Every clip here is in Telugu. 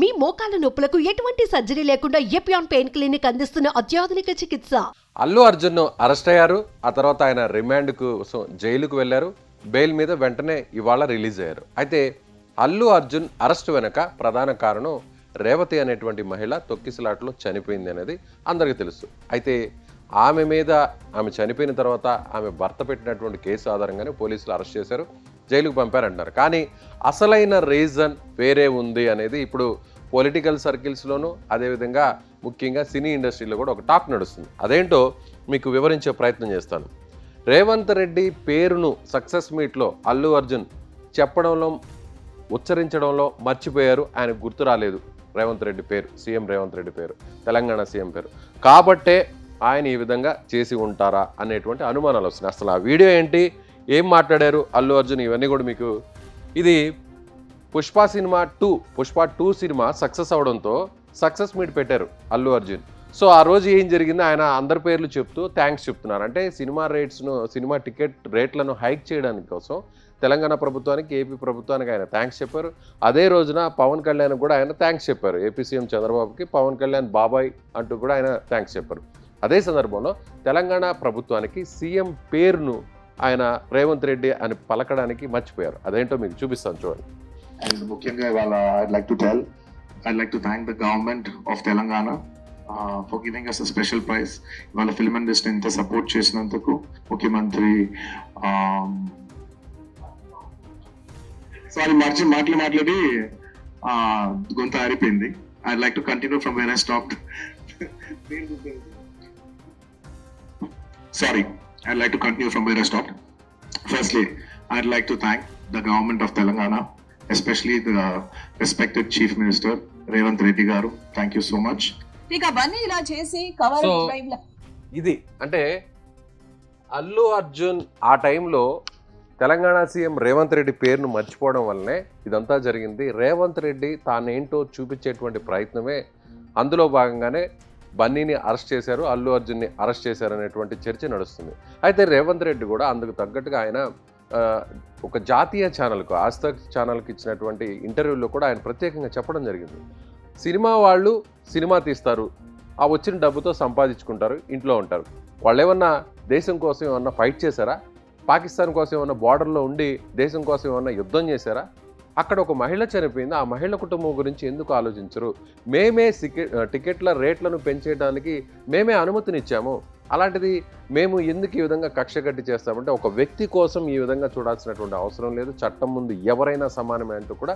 మీ మోకాల నొప్పులకు ఎటువంటి సర్జరీ లేకుండా ఎపియాన్ పెయిన్ క్లినిక్ అందిస్తున్న అత్యాధునిక చికిత్స? అల్లు అర్జున్ అరెస్ట్ అయ్యారు. ఆ తర్వాత ఆయన రిమాండ్కు సో జైలుకు వెళ్ళారు. బెయిల్ మీద వెంటనే ఇవాళ రిలీజ్ అయ్యారు. అయితే అల్లు అర్జున్ అరెస్ట్ వెనక ప్రధాన కారణం రేవతి అనేటువంటి మహిళ తొక్కిసలాట్లో చనిపోయింది అనేది అందరికీ తెలుసు. అయితే ఆమె మీద ఆమె చనిపోయిన తర్వాత ఆమె భర్త పెట్టినటువంటి కేసు ఆధారంగానే పోలీసులు అరెస్ట్ చేశారు. జైలుకు పంపారంటున్నారు. కానీ అసలైన రీజన్ వేరే ఉంది అనేది ఇప్పుడు పొలిటికల్ సర్కిల్స్లోనూ అదేవిధంగా ముఖ్యంగా సినీ ఇండస్ట్రీలో కూడా ఒక టాక్ నడుస్తుంది. అదేంటో మీకు వివరించే ప్రయత్నం చేస్తాను. రేవంత్ రెడ్డి పేరును సక్సెస్ మీట్లో అల్లు అర్జున్ చెప్పడంలో ఉచ్చరించడంలో మర్చిపోయారు. ఆయన గుర్తు రాలేదు రేవంత్ రెడ్డి పేరు సీఎం రేవంత్ రెడ్డి పేరు తెలంగాణ సీఎం పేరు. కాబట్టే ఆయన ఈ విధంగా చేసి ఉంటారా అనేటువంటి అనుమానాలు వస్తున్నాయి. అసలు ఆ వీడియో ఏంటి? ఏం మాట్లాడారు అల్లు అర్జున్? ఇవన్నీ కూడా మీకు ఇది Pushpa cinema two Pushpa two cinema success అవడంతో సక్సెస్ మీట్ పెట్టారు అల్లు అర్జున్. సో ఆ రోజు ఏం జరిగింది? ఆయన అందరి పేర్లు చెప్తూ థ్యాంక్స్ చెప్తున్నారు. అంటే సినిమా రేట్స్ను సినిమా టికెట్ రేట్లను హైక్ చేయడానికి కోసం తెలంగాణ ప్రభుత్వానికి ఏపీ ప్రభుత్వానికి ఆయన థ్యాంక్స్ చెప్పారు. అదే రోజున పవన్ కళ్యాణ్ కూడా ఆయన థ్యాంక్స్ చెప్పారు. ఏపీ సీఎం చంద్రబాబుకి పవన్ కళ్యాణ్ బాబాయ్ అంటూ కూడా ఆయన థ్యాంక్స్ చెప్పారు. అదే సందర్భంలో తెలంగాణ ప్రభుత్వానికి సీఎం పేరును ఆయన రేవంత్ రెడ్డి అని పలకడానికి మర్చిపోయారు. అదేంటో మీకు చూపిస్తాను చూడండి. అండ్ ముఖ్యంగా ఇవాళ I'd like to tell I like to thank the government of Telangana for giving us special prize ఇవాళ ఫిల్మ్ ఇండస్ట్రీ ఇంత సపోర్ట్ చేసినందుకు ముఖ్యమంత్రి సారీ మార్చి మాటలు మాట్లాడి గొంత ఆరిపోయింది. I like to continue from where I stop sorry I like to continue from where I stop Firstly, I'd like to thank the government of Telangana, especially the respected Chief Minister Revant Reddy Garu. Thank you so much. ఇక అవన్నీ ఇలా చేసి కవర్ So, డ్రైవ్ ఇది అంటే అల్లు అర్జున్ ఆ టైంలో తెలంగాణ సీఎం రేవంత్ రెడ్డి పేరును మర్చిపోవడం వల్లనే ఇదంతా జరిగింది రేవంత్ రెడ్డి తానేంటో చూపించేటువంటి ప్రయత్నమే అందులో భాగంగానే బన్నీని అరెస్ట్ చేశారు అల్లు అర్జున్ని అరెస్ట్ చేశారు అనేటువంటి చర్చ నడుస్తుంది. అయితే రేవంత్ రెడ్డి కూడా అందుకు తగ్గట్టుగా ఆయన ఒక జాతీయ ఛానల్కు ఆస్తక్ ఛానల్కి ఇచ్చినటువంటి ఇంటర్వ్యూలో కూడా ఆయన ప్రత్యేకంగా చెప్పడం జరిగింది. సినిమా వాళ్ళు సినిమా తీస్తారు ఆ వచ్చిన డబ్బుతో సంపాదించుకుంటారు ఇంట్లో ఉంటారు. వాళ్ళు ఏమన్నా దేశం కోసం ఏమన్నా ఫైట్ చేశారా? పాకిస్తాన్ కోసం ఏమన్నా బార్డర్లో ఉండి దేశం కోసం ఏమన్నా యుద్ధం చేశారా? అక్కడ ఒక మహిళ చనిపోయింది. ఆ మహిళ కుటుంబం గురించి ఎందుకు ఆలోచించరు? మేమే సికె- టికెట్ల రేట్లను పెంచేయడానికి మేమే అనుమతినిచ్చాము. అలాంటిది మేము ఎందుకు ఈ విధంగా కక్ష కట్టి చేస్తామంటే ఒక వ్యక్తి కోసం ఈ విధంగా చూడాల్సినటువంటి అవసరం లేదు. చట్టం ముందు ఎవరైనా సమానమే అంటూ కూడా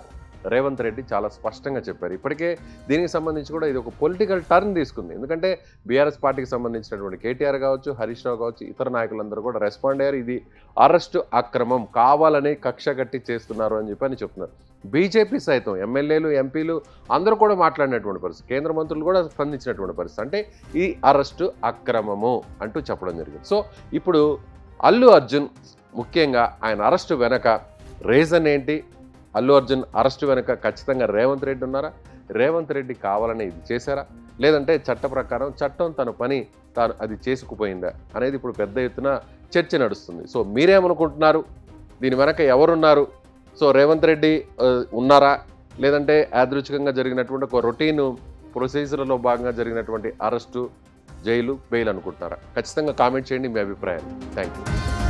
రేవంత్ రెడ్డి చాలా స్పష్టంగా చెప్పారు. ఇప్పటికే దీనికి సంబంధించి కూడా ఇది ఒక పొలిటికల్ టర్న్ తీసుకుంది. ఎందుకంటే బీఆర్ఎస్ పార్టీకి సంబంధించినటువంటి కేటీఆర్ కావచ్చు హరీష్ రావు కావచ్చు ఇతర నాయకులందరూ కూడా రెస్పాండ్ అయ్యారు. ఇది అరెస్టు అక్రమం కావాలని కక్ష కట్టి చేస్తున్నారు అని చెప్పి అని చెప్తున్నారు. బీజేపీ సైతం ఎమ్మెల్యేలు ఎంపీలు అందరూ కూడా మాట్లాడినటువంటి పరిస్థితి. కేంద్ర మంత్రులు కూడా స్పందించినటువంటి పరిస్థితి. అంటే ఈ అరెస్టు అక్రమము అంటూ చెప్పడం జరిగింది. సో ఇప్పుడు అల్లు అర్జున్ ముఖ్యంగా ఆయన అరెస్టు వెనక రీజన్ ఏంటి? అల్లు అర్జున్ అరెస్టు వెనక ఖచ్చితంగా రేవంత్ రెడ్డి ఉన్నారా? రేవంత్ రెడ్డి కావాలని ఇది చేశారా? లేదంటే చట్ట ప్రకారం చట్టం తన పని తాను అది చేసుకుపోయిందా అనేది ఇప్పుడు పెద్ద ఎత్తున చర్చ నడుస్తుంది. సో మీరేమనుకుంటున్నారు? దీని వెనక ఎవరున్నారు? సో రేవంత్ రెడ్డి ఉన్నారా? లేదంటే యాదృచ్ఛికంగా జరిగినటువంటి ఒక రొటీన్ ప్రొసీజర్లో భాగంగా జరిగినటువంటి అరెస్టు జైలు బెయిల్ అనుకుంటున్నారా ఖచ్చితంగా కామెంట్ చేయండి మీ అభిప్రాయాన్ని థ్యాంక్ యూ